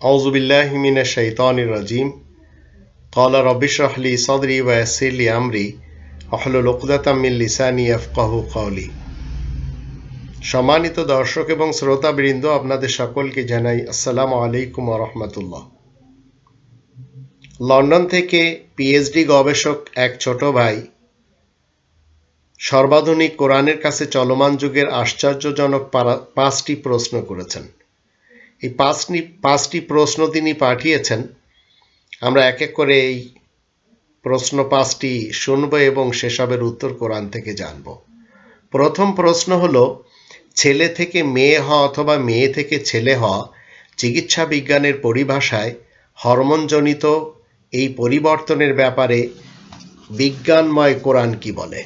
আউজুবিল্লাহমিনা শৈতানির রাজিম। কলা রবিশরাহলি সদরি ওয়াসিলি আমরি। আহলুল উকদাতামিল লিসানি আফকাহু কওলি সম্মানিত দর্শক এবং শ্রোতাবৃন্দ, আপনাদের সকলকে জানাই আসসালামু আলাইকুম রহমতুল্লাহ। লন্ডন থেকে পিএইচডি গবেষক এক ছোট ভাই সর্বাধুনিক কোরআনের কাছে চলমান যুগের আশ্চর্যজনক পাঁচটি প্রশ্ন করেছেন। এই পাঁচটি পাঁচটি প্রশ্ন তিনি পাঠিয়েছেন। আমরা এক এক করে এই প্রশ্ন পাঁচটি শুনব এবং সেসবের উত্তর কোরআন থেকে জানব। প্রথম প্রশ্ন হল, ছেলে থেকে মেয়ে হওয়া অথবা মেয়ে থেকে ছেলে হওয়া চিকিৎসা বিজ্ঞানের পরিভাষায় হরমোনজনিত এই পরিবর্তনের ব্যাপারে বিজ্ঞানময় কোরআন কি বলে?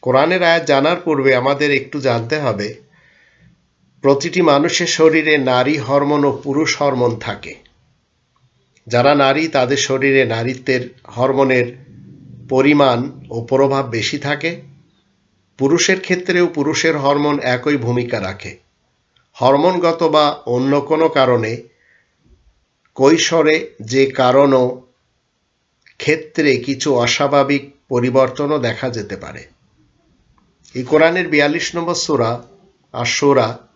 কোরআনের আয়াত জানার পূর্বে আমাদের একটু জানতে হবে প্রতিটি মানুষের শরীরে নারী হরমোন ও পুরুষ হরমোন থাকে। যারা নারী, তাদের শরীরে নারীত্বের হরমোনের পরিমাণ ও প্রভাব বেশি থাকে। পুরুষের ক্ষেত্রেও পুরুষের হরমোন একই ভূমিকা রাখে। হরমোনগত বা অন্য কোনো কারণে কৈশোরে যে কারণও ক্ষেত্রে কিছু অস্বাভাবিক পরিবর্তনও দেখা যেতে পারে। এই কোরআনের বিয়াল্লিশ নম্বর সুরা আর সুরা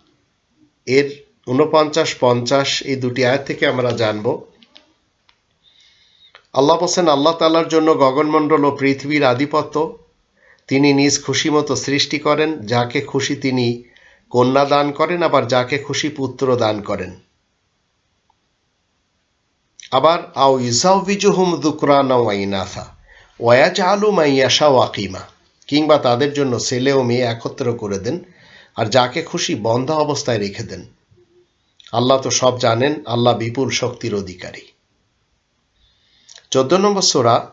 এর উনপঞ্চাশ পঞ্চাশ এই দুটি আয়াত থেকে আমরা জানব। আল্লাহ বলছেন, আল্লাহ তালার জন্য গগনমণ্ডল ও পৃথিবীর আধিপত্য তিনি নিজ খুশি মতো সৃষ্টি করেন, যাকে খুশি তিনি কন্যা দান করেন, আবার যাকে খুশি পুত্র দান করেন। আবার, আও ইজাউবিজুহুম দুকরানা ওয়াইনাথা ওয়াজ আলু মাইয়াশা ওয়াকিমা কিংবা তাদের জন্য ছেলে ও মেয়ে একত্র করে দেন। আর যাকে খুশি বন্ধ অবস্থায় রেখে দেন। আল্লাহ তো সব জানেন, আল্লাহ বিপুল শক্তির অধিকারী। চোদ্দ নম্বর সোরা,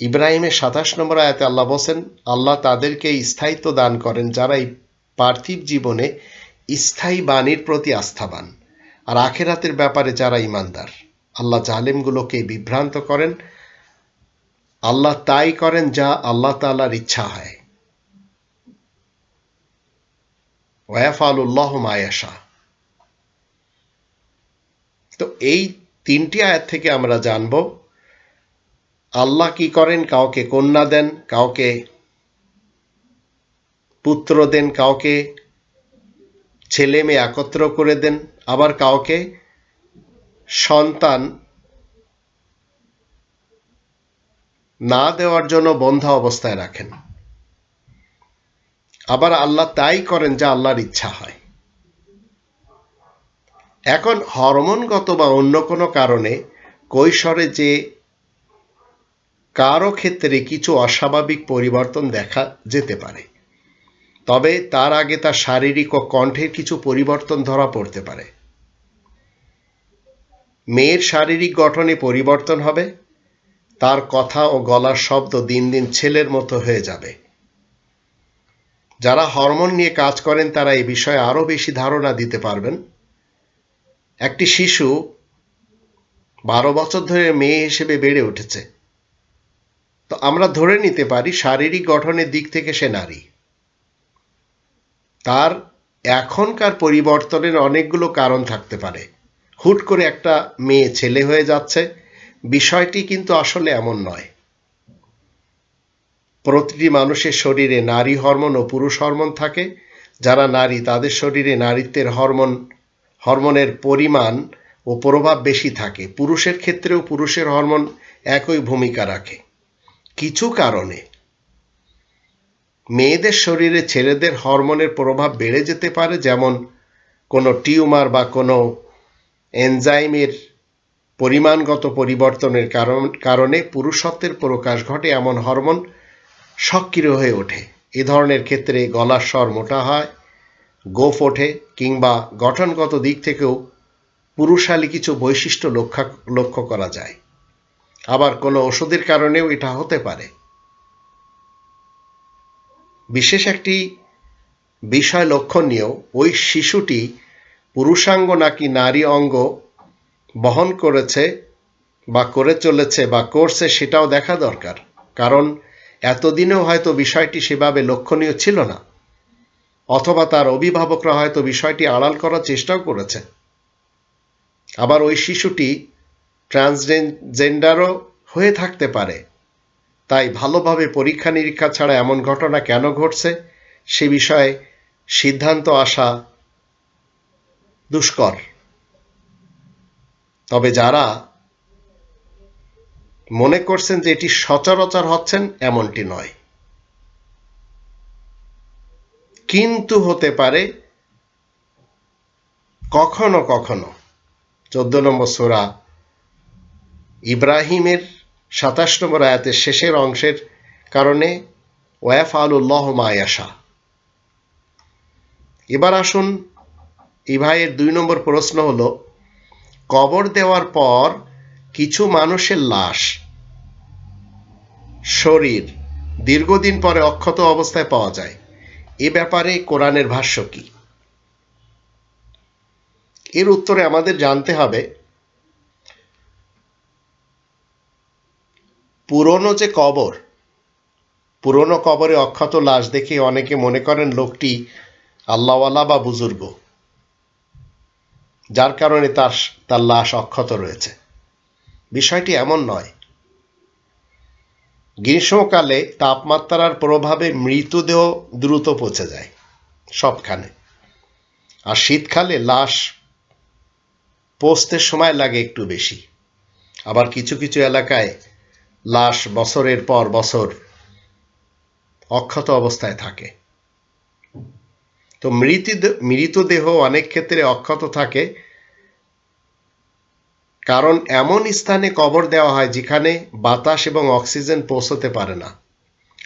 ইব্রাহিমের সাতাশ নম্বর আয়াতে আল্লাহ বসেন আল্লাহ তাদেরকে স্থায়িত্ব দান করেন যারা এই পার্থিব জীবনে স্থায়ী বাণীর প্রতি আস্থাবান আর আখেরাতের ব্যাপারে যারা ইমানদার, আল্লাহ জালেমগুলোকে বিভ্রান্ত করেন। আল্লাহ তাই করেন যা আল্লাহ তাআলার ইচ্ছা হয়। মায়াশা তো এই তিনটি আয়াত থেকে আমরা জানব, আল্লাহ কি করেন, কাউকে কন্যা দেন, কাউকে পুত্র দেন, কাউকে ছেলে মেয়ে একত্র করে দেন, আবার কাউকে সন্তান না দেওয়ার জন্য বন্ধ অবস্থায় রাখেন। আবার আল্লাহ তাই করেন যা আল্লাহর ইচ্ছা হয়। এখন হরমোনগত বা অন্য কোনো কারণে কৈশোরে যে কারও ক্ষেত্রে কিছু অস্বাভাবিক পরিবর্তন দেখা যেতে পারে, তবে তার আগে তার শারীরিক ও কণ্ঠের কিছু পরিবর্তন ধরা পড়তে পারে। মেয়ের শারীরিক গঠনে পরিবর্তন হবে, তার কথা ও গলার শব্দ দিন দিন ছেলের মতো হয়ে যাবে। যারা হরমোন নিয়ে কাজ করেন, তারা এই বিষয়ে আরও বেশি ধারণা দিতে পারবেন। একটি শিশু বারো বছর ধরে মেয়ে হিসেবে বেড়ে উঠেছে। তো আমরা ধরে নিতে পারি, শারীরিক গঠনের দিক থেকে সে নারী। তার এখনকার পরিবর্তনের অনেকগুলো কারণ থাকতে পারে। হুট করে একটা মেয়ে ছেলে হয়ে যাচ্ছে। বিষয়টি কিন্তু আসলে এমন নয়। প্রতিটি মানুষের শরীরে নারী হরমোন ও পুরুষ হরমোন থাকে। যারা নারী, তাদের শরীরে নারীত্বের হরমোন, হরমোনের পরিমাণ ও প্রভাব বেশি থাকে। পুরুষের ক্ষেত্রেও পুরুষের হরমোন একই ভূমিকা রাখে। কিছু কারণে মেয়েদের শরীরে ছেলেদের হরমোনের প্রভাব বেড়ে যেতে পারে, যেমন কোনো টিউমার বা কোনো এনজাইমের পরিমাণগত পরিবর্তনের কারণ, কারণে পুরুষত্বের প্রকাশ ঘটে। এমন হরমোন সক্রিয় হয়ে ওঠে। এ ধরনের ক্ষেত্রে গলার স্বর মোটা হয়, গোফ ওঠে কিংবা গঠনগত দিক থেকেও পুরুষালী কিছু বৈশিষ্ট্য লক্ষ্য লক্ষ্য করা যায়। আবার কোনো ওষুধের কারণেও এটা হতে পারে। বিশেষ একটি বিষয় লক্ষণীয়, ওই শিশুটি পুরুষাঙ্গ নাকি নারী অঙ্গ বহন করেছে বা করে চলেছে বা করছে সেটাও দেখা দরকার। কারণ এতদিনেও হয়তো বিষয়টি সেভাবে লক্ষণীয় ছিল না। অথবা তার অভিভাবকরা হয়তো বিষয়টি আড়াল করার চেষ্টাও করেছে আবার ওই শিশুটি ট্রান্সজেন্ডারও হয়ে থাকতে পারে। তাই ভালোভাবে পরীক্ষা নিরীক্ষা ছাড়া এমন ঘটনা কেন ঘটছে সে বিষয়ে সিদ্ধান্ত আসা দুষ্কর। তবে যারা মনে করছেন যে এটি সচরাচর হচ্ছেন এমনটি নয়। কিন্তু হতে পারে কখনো কখনো। চোদ্দ নম্বর সোরা ইব্রাহিমের সাতাশ নম্বর আয়াতের শেষের অংশের কারণে ওয়াফ আলুল্লাহ মায়াশা এবার আসুন ইভাইয়ের দুই নম্বর প্রশ্ন হলো, কবর দেওয়ার পর কিছু মানুষের লাশ। শরীর দীর্ঘদিন পরে অক্ষত অবস্থায় পাওয়া যায়। এ ব্যাপারে কোরআনের ভাষ্য কি? এর উত্তরে আমাদের জানতে হবে, পুরনো যে কবর, পুরনো কবরে অক্ষত লাশ দেখে অনেকে মনে করেন লোকটি আল্লাহওয়ালা বা বুজুর্গ, যার কারণে তার তার লাশ অক্ষত রয়েছে। বিষয়টি এমন নয়। গ্রীষ্মকালে তাপমাত্রার প্রভাবে মৃতদেহ দ্রুত পচে যায়, সবখানে। আর শীতকালে লাশ পচতে সময় লাগে একটু বেশি। আবার কিছু কিছু এলাকায় লাশ বছরের পর বছর অক্ষত অবস্থায় থাকে। তো মৃত মৃতদেহ অনেক ক্ষেত্রে অক্ষত থাকে কারণ এমন স্থানে কবর দেওয়া হয় যেখানে বাতাস এবং অক্সিজেন পৌঁছতে পারে না।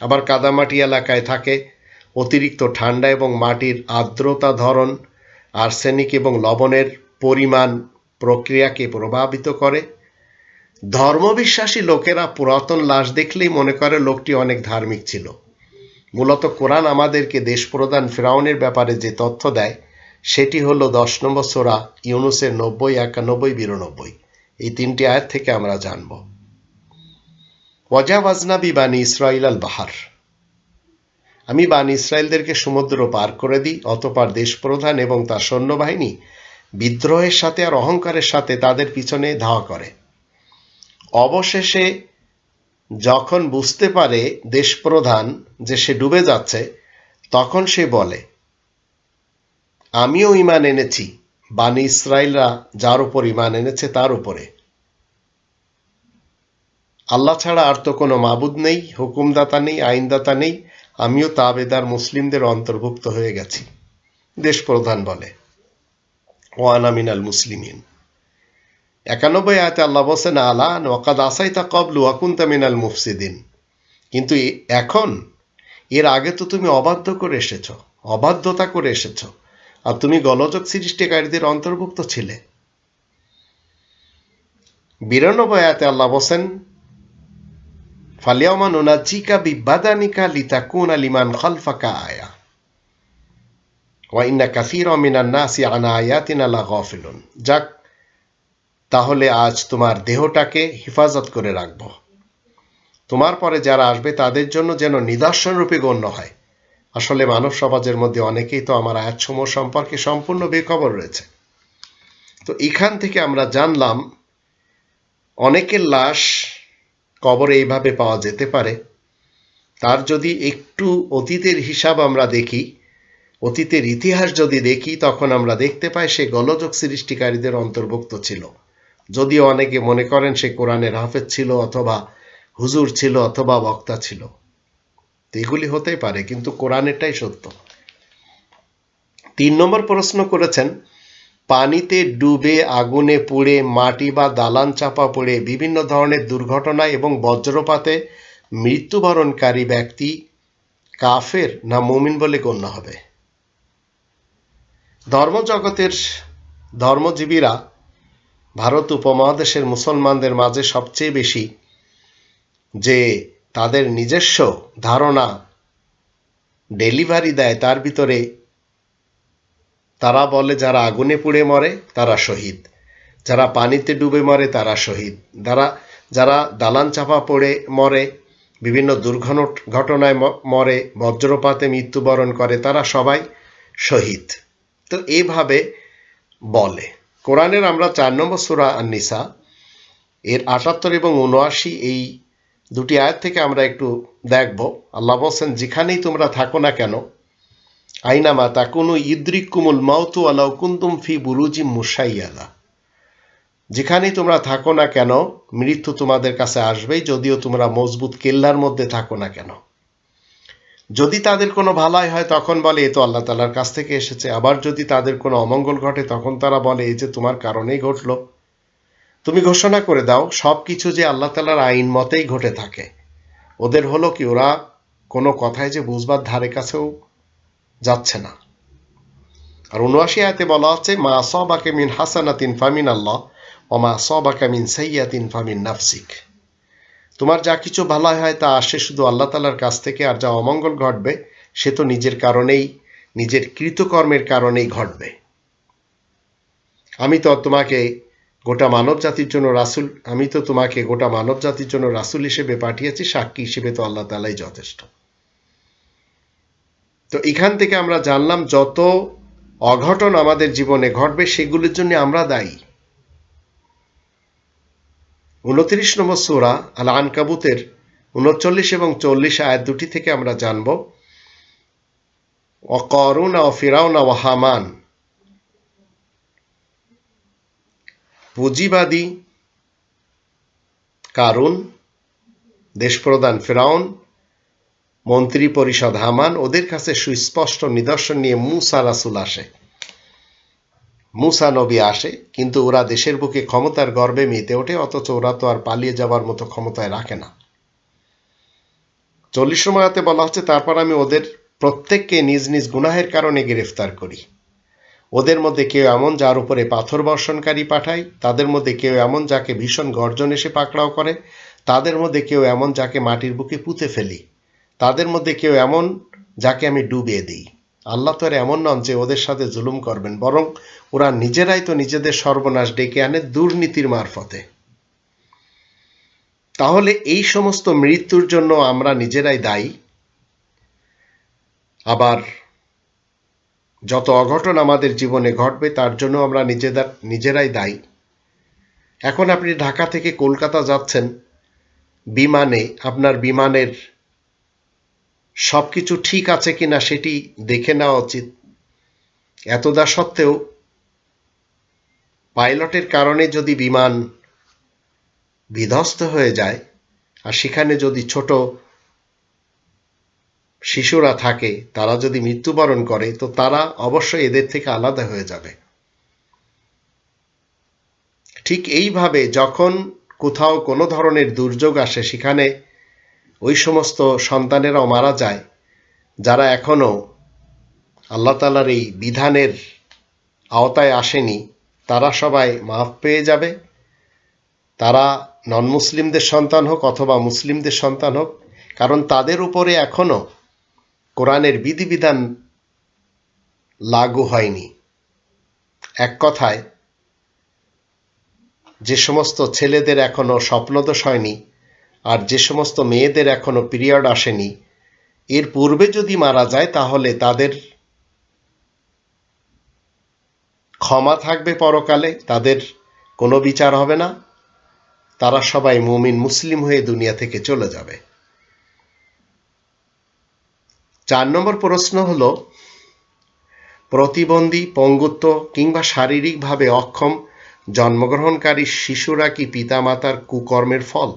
আবার কাদামাটি এলাকায় থাকে অতিরিক্ত ঠান্ডা এবং মাটির আর্দ্রতা ধরন, আর্সেনিক এবং লবণের পরিমাণ প্রক্রিয়াকে প্রভাবিত করে। ধর্মবিশ্বাসী লোকেরা পুরাতন লাশ দেখলেই মনে করে লোকটি অনেক ধার্মিক ছিল। মূলত কোরআন আমাদেরকে দেশ প্রধান ফেরাউনের ব্যাপারে যে তথ্য দেয়, সেটি হলো দশ নম্বর সোরা ইউনুসের নব্বই, একানব্বই, বিরানব্বই। এই তিনটি আয়াত থেকে আমরা জানব। ওয়াজাওয়াজনাবি বানি ইসরাইল আল বাহার। আমি বানি ইসরায়েলদেরকে সমুদ্র পার করে দিই, অতপার দেশ প্রধান এবং তার সৈন্যবাহিনী বিদ্রোহের সাথে আর অহংকারের সাথে তাদের পিছনে ধাওয়া করে। অবশেষে যখন বুঝতে পারে দেশ প্রধান যে সে ডুবে যাচ্ছে, তখন সে বলে, আমিও ইমান এনেছি। বানি ইসরায়েলরা যার উপর ইমান এনেছে, তার উপরে। আল্লাহ ছাড়া আর তো কোনো মাবুদ নেই, হুকুমদাতা নেই, আইনদাতা নেই। আমিও তাবেদার মুসলিমদের অন্তর্ভুক্ত হয়ে গেছি দেশ প্রধান বলে ওয়ানা মিনাল মুসলিমিন। একানব্বই আয়তে আল্লাহ বলছেন আলান ওয়াকাদ আসাইতা কবলু ওয়াকুন্তা মিনাল মুফসিদিন। কিন্তু এখন এর আগে তো তুমি অবাধ্য করে এসেছ, অবাধ্যতা করে এসেছ। আর তুমি গলযোগ সৃষ্টিকারীদের অন্তর্ভুক্ত ছিলে। বিরানব্বই আয়াতে আল্লাহ বসেন ফালিয়ামা নুনাজিকা বিবাদানিকা লিতাকুন আলিমান খালফাকা আয়া। ওয়াইন্না কাসির মিনান নাসি আনা আয়াতিনা লা গাফিলুন। যাক, তাহলে আজ তোমার দেহটাকে হেফাজত করে রাখব। তোমার পরে যারা আসবে তাদের জন্য যেন নিদর্শন রূপে গণ্য হয়। আসলে মানব সমাজের মধ্যে অনেকেই তো আমার আয়াতসমূহ সম্পর্কে সম্পূর্ণ বেখবর রয়েছে। তো এখান থেকে আমরা জানলাম, অনেকের লাশ কবরে এইভাবে পাওয়া যেতে পারে। তার যদি একটু অতীতের হিসাব আমরা দেখি, অতীতের ইতিহাস যদি দেখি, তখন আমরা দেখতে পাই সে গলযোগ সৃষ্টিকারীদের অন্তর্ভুক্ত ছিল। যদিও অনেকে মনে করেন সে কোরআনের হাফেজ ছিল অথবা হুজুর ছিল অথবা বক্তা ছিল। এগুলি হতেই পারে, কিন্তু কোরআনেরটাই সত্য। তিন নম্বর প্রশ্ন করেছেন, পানিতে ডুবে আগুনে পুড়ে মাটি বা দালান চাপা পড়ে বিভিন্ন ধরনের দুর্ঘটনা এবং বজ্রপাতে মৃত্যুবরণকারী ব্যক্তি কাফের না মুমিন বলে গণ্য হবে। ধর্মজগতের ধর্মজীবীরা ভারত উপমহাদেশের মুসলমানদের মাঝে সবচেয়ে বেশি যে তাদের নিজস্ব ধারণা ডেলিভারি দেয়, তার ভিতরে তারা বলে যারা আগুনে পুড়ে মরে, তারা শহীদ। যারা পানিতে ডুবে মরে, তারা শহীদ। যারা যারা দালান চাপা পড়ে, মরে, বিভিন্ন দুর্ঘটনায় মরে, বজ্রপাতে মৃত্যুবরণ করে, তারা সবাই শহীদ। তো এইভাবে বলে। কোরআনের আমরা চার নম্বর সুরা আননিসা, এর আটাত্তর এবং উনআশি এই দুটি আয়াত থেকে আমরা একটু দেখব। আল্লাহ বলছেন, যেখানেই তোমরা থাকো না কেন, আইনামা তা কোনো ইদ্রিক কুমুল মাউতু আলাউ কুন্তুম ফি বুরুজি মুসাইয়াদা যেখানেই তোমরা থাকো না কেন, মৃত্যু তোমাদের কাছে আসবেই, যদিও তোমরা মজবুত কেল্লার মধ্যে থাকো না কেন। যদি তাদের কোনো ভালাই হয়, তখন বলে, এ তো আল্লাহ তালার কাছ থেকে এসেছে। আবার যদি তাদের কোনো অমঙ্গল ঘটে, তখন তারা বলে, এই যে তোমার কারণেই ঘটল। তুমি ঘোষণা করে দাও সব কিছু যে আল্লাহ তালার আইন মতেই ঘটে থাকে। ওদের হলো কি, ওরা কোনো কথায় যে বুঝবার ধারে কাছেও যাচ্ছে না। আর উনআশি আয়তে বলা হচ্ছে মা সবাকে মিন হাসানাতিন ফামিন আল্লাহ ও মা সবাকা মিন সাইয়াতিন ফামিন নাফসিক। তোমার যা কিছু ভালো হয় তা আসে শুধু আল্লাহ তালার কাছ থেকে, আর যা অমঙ্গল ঘটবে, সে তো নিজের কারণেই, নিজের কৃতকর্মের কারণেই ঘটবে। আমি তো তোমাকে গোটা মানব জাতির জন্য রাসুল, আমি তো তোমাকে গোটা মানব জাতির জন্য রাসুল হিসেবে পাঠিয়েছি, সাক্ষী হিসেবে তো আল্লাহ তালাই যথেষ্ট। তো এখান থেকে আমরা জানলাম যত অঘটন আমাদের জীবনে ঘটবে, সেগুলির জন্য আমরা দায়ী। উনত্রিশ নম্বর সুরা আল আনকাবুতের উনচল্লিশ এবং চল্লিশ আয়াত দুটি থেকে আমরা জানব ও করুণা ও ফিরাউনা ও পুঁজিবাদী কারণ, দেশপ্রধান ফেরাউন মন্ত্রী পরিষদ হামান, ওদের কাছে সুস্পষ্ট নিদর্শন নিয়ে মুসা রাসুল আসে। মুসা নবী আসে, কিন্তু ওরা দেশের বুকে ক্ষমতার গর্বে মেতে ওঠে, অথচ ওরা তো আর পালিয়ে যাওয়ার মতো ক্ষমতায় রাখে না। চল্লিশ সময়তে বলা হচ্ছে, তারপর আমি ওদের প্রত্যেককে নিজ নিজ গুনাহের কারণে গ্রেফতার করি। ওদের মধ্যে কেউ এমন যার উপরে পাথর বর্ষণকারী পাঠায়, তাদের মধ্যে কেউ এমন যাকে ভীষণ গর্জন এসে পাকড়াও করে, তাদের মধ্যে কেউ এমন যাকে মাটির বুকে পুঁতে ফেলি, তাদের মধ্যে কেউ এমন যাকে আমি ডুবিয়ে দিই। আল্লাহ তো আর এমন নন যে ওদের সাথে জুলুম করবেন, বরং ওরা নিজেরাই তো নিজেদের সর্বনাশ ডেকে আনে দুর্নীতির মারফতে। তাহলে এই সমস্ত মৃত্যুর জন্য আমরা নিজেরাই দায়ী? আবার যত অঘটন আমাদের জীবনে ঘটবে, তার জন্য আমরা নিজেদের, নিজেরাই দায়ী। এখন আপনি ঢাকা থেকে কলকাতা যাচ্ছেন, বিমানে, আপনার বিমানের সব কিছু ঠিক আছে কিনা সেটি দেখে নেওয়া উচিত। এতদা সত্ত্বেও পাইলটের কারণে যদি বিমান বিধ্বস্ত হয়ে যায়, আর সেখানে যদি ছোট শিশুরা থাকে, তারা যদি মৃত্যুবরণ করে, তো তারা অবশ্যই এদের থেকে আলাদা হয়ে যাবে। ঠিক এইভাবে যখন কোথাও কোনো ধরনের দুর্যোগ আসে, সেখানে ওই সমস্ত সন্তানেরাও মারা যায়, যারা এখনও আল্লাহ তালার এই বিধানের আওতায় আসেনি, তারা সবাই মাফ পেয়ে যাবে। তারা নন মুসলিমদের সন্তান হোক অথবা মুসলিমদের সন্তান হোক, কারণ তাদের উপরে এখনও কোরআনের বিধিবিধান লাগু হয়নি। এক কথায়, যে সমস্ত ছেলেদের এখনও স্বপ্নদোষ হয়নি আর যে সমস্ত মেয়েদের এখনও পিরিয়ড আসেনি, এর পূর্বে যদি মারা যায় তাহলে তাদের ক্ষমা থাকবে পরকালে, তাদের কোনো বিচার হবে না। তারা সবাই মুমিন, মুসলিম হয়ে দুনিয়া থেকে চলে যাবে। চার নম্বর প্রশ্ন হল, প্রতিবন্ধী, পঙ্গুত্ব কিংবা শারীরিকভাবে অক্ষম জন্মগ্রহণকারী শিশুরা কি পিতামাতার কুকর্মের ফল?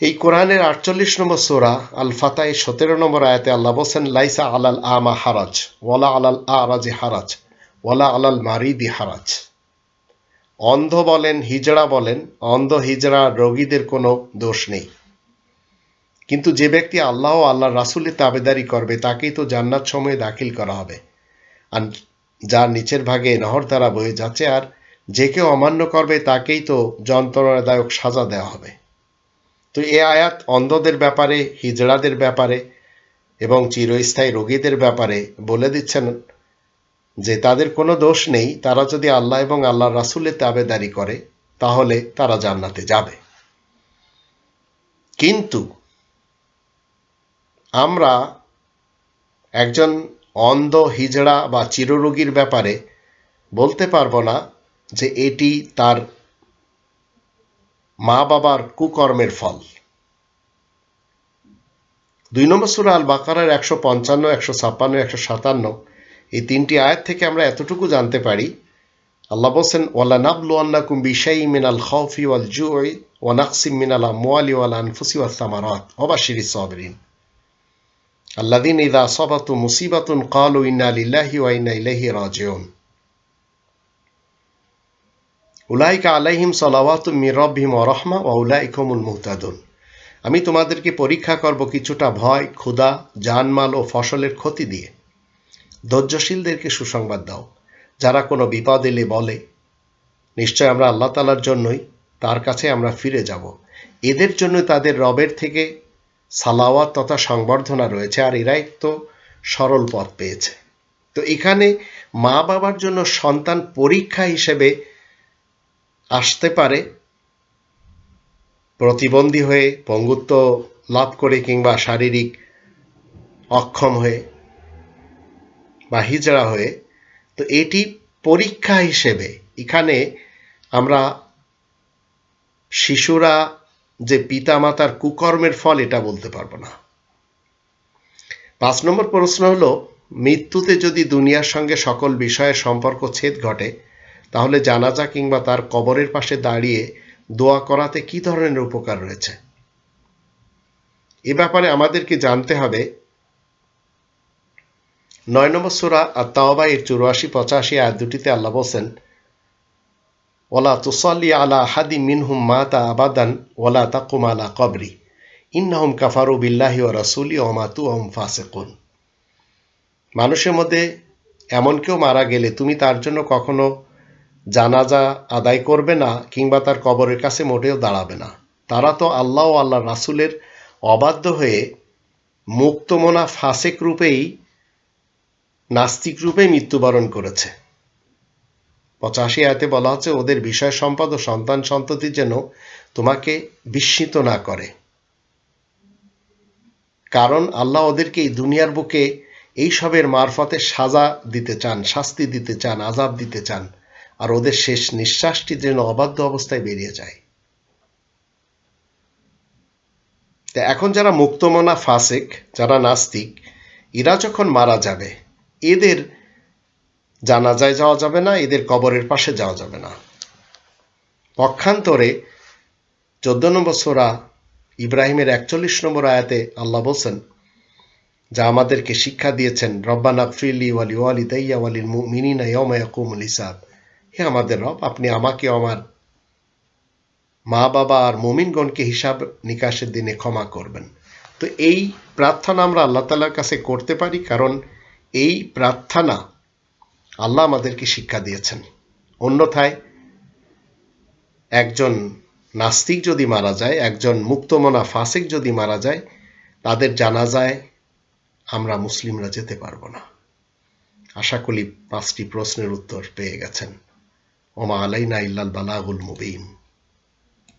এই কোরআনের আটচল্লিশ নম্বর সোরা আল ফাতায় সতেরো নম্বর আয়াতে আল্লাহ বলছেন, লাইসা আলাল আমা হারাজ, ওয়ালা আলাল আরাজে হারাজ, ওয়ালা আলাল মারিদি হারাজ। অন্ধ বলেন, হিজড়া বলেন, অন্ধ হিজড়া রোগীদের কোনো দোষ নেই। কিন্তু যে ব্যক্তি আল্লাহ ও আল্লাহ রাসুলের তাবেদারি করবে, তাকেই তো জান্নাত সময়ে দাখিল করা হবে। আর যার নিচের ভাগে নহর দ্বারা বয়ে যাচ্ছে আর যে কেউ অমান্য করবে, তাকেই তো যন্ত্রণাদায়ক সাজা দেওয়া হবে। তো এ আয়াত অন্ধদের ব্যাপারে, হিজড়াদের ব্যাপারে এবং চিরস্থায়ী রোগীদের ব্যাপারে বলে দিচ্ছেন যে তাদের কোনো দোষ নেই। তারা যদি আল্লাহ এবং আল্লাহ রাসুলের তাবেদারি করে, তাহলে তারা জান্নাতে যাবে। কিন্তু আমরা একজন অন্ধ হিজড়া বা চিররোগীর ব্যাপারে বলতে পারব না যে এটি তার মা বাবার কুকর্মের ফল। দুই নম্বর সুরা আল বাকারার একশো পঞ্চান্ন, একশো ছাপ্পান্ন, একশো সাতান্ন, এই তিনটি আয়াত থেকে আমরা এতটুকু জানতে পারি, আল্লাহ বলছেন ওয়ালা নাবলু আন্নাকুম বিশাই মিনাল খাউফি ওয়াল জুই ওয়া নাকসিম মিনাল আমওয়ালি ওয়াল আনফুসি ওয়াস সামারাত সাবরিন। আল্লাযীনা ইযা আসাবাতু মুসিবাতুন ক্বালু ইন্না লিল্লাহি ওয়া ইন্না ইলাইহি রাজিউন। উলাইকা আলাইহিম সালাওয়াতু মির রাব্বিহিম ওয়া রাহমা ওয়া উলাইকা হুমুল মুহতাদুন। আমি তোমাদেরকে পরীক্ষা করব কিছুটা ভয়, ক্ষুধা, জানমাল ও ফসলের ক্ষতি দিয়ে। ধৈর্যশীলদেরকে সুসংবাদ দাও। যারা কোনো বিপদ এলে বলে, নিশ্চয় আমরা আল্লাহ তালার জন্যই তার কাছে আমরা ফিরে যাব। এদের জন্য তাদের রবের থেকে সালাওয়াত তথা সংবর্ধনা রয়েছে, আর এরাই তো সরল পথ পেয়েছে। তো এখানে মা বাবার জন্য সন্তান পরীক্ষা হিসেবে আসতে পারে, প্রতিবন্ধী হয়ে, পঙ্গুত্ব লাভ করে কিংবা শারীরিক অক্ষম হয়ে বা হিজড়া হয়ে, তো এটি পরীক্ষা হিসেবে। এখানে আমরা শিশুরা যে পিতামাতার কুকর্মের ফল এটা বলতে পারব না। পাঁচ নম্বর প্রশ্ন হলো, মৃত্যুতে যদি দুনিয়ার সঙ্গে সকল বিষয়ের সম্পর্ক ছেদ ঘটে, তাহলে জানাজা কিংবা তার কবরের পাশে দাঁড়িয়ে দোয়া করাতে কি ধরনের উপকার রয়েছে? এ ব্যাপারে আমাদেরকে জানতে হবে। নয় নম্বর সুরা আর তাওবা এর চুরাশি, পঁচাশি আর দুটিতে আল্লাহ বলছেন ওলা তুসল্লি আলা হাদি মিনহুম মাতা আবাদান ওলা তাকুম আলা কবরি। ইন্নাহুম কাফারু বিল্লাহি ও রাসুলি ও মাতু ওম ফাসেকুন। মানুষের মধ্যে এমন কেউ মারা গেলে তুমি তার জন্য কখনো জানাজা আদায় করবে না কিংবা তার কবরের কাছে মোটেও দাঁড়াবে না। তারা তো আল্লাহ ও আল্লাহ রাসুলের অবাধ্য হয়ে মুক্তমনা ফাসেক রূপেই, নাস্তিক রূপে মৃত্যুবরণ করেছে। পঁচাশি আয়তে বলা হচ্ছে, ওদের বিষয় সম্পদ ও সন্তান সন্ততি যেন তোমাকে বিস্মিত না করে। কারণ আল্লাহ ওদেরকে এই দুনিয়ার বুকে এই সবের মারফতে সাজা দিতে চান, শাস্তি দিতে চান আজাব দিতে চান। আর ওদের শেষ নিঃশ্বাসটি যেন অবাধ্য অবস্থায় বেরিয়ে যায়। তা এখন যারা মুক্তমনা ফাসেক, যারা নাস্তিক, এরা যখন মারা যাবে, এদের জানাজায় যাওয়া যাবে না, এদের কবরের পাশে যাওয়া যাবে না। পক্ষান্তরে চোদ্দ নম্বর সোরা ইব্রাহিমের একচল্লিশ নম্বর আয়াতে আল্লাহ বলছেন, যা আমাদেরকে শিক্ষা দিয়েছেন, রব্বানা ফিলি ওয়ালি ওয়ালি তাইয়া ওয়ালিল মিনিনা ইয়মায়াকুমুল হিসাব। হে আমাদের রব, আপনি আমাকে আমার মা বাবা আর মোমিনগণকে হিসাব নিকাশের দিনে ক্ষমা করবেন। তো এই প্রার্থনা আমরা আল্লাহ তালার কাছে করতে পারি, কারণ এই প্রার্থনা আল্লাহ আমাদেরকে শিক্ষা দিয়েছেন। অন্যথায় একজন নাস্তিক যদি মারা যায়, একজন মুক্তমনা ফাসিক যদি মারা যায়, তাদের জানা যায় আমরা মুসলিমরা যেতে পারব না। আশা করি পাঁচটি প্রশ্নের উত্তর পেয়ে গেছেন। ওমা আলাইনা ইল্লাল বালাগুল মুবিন।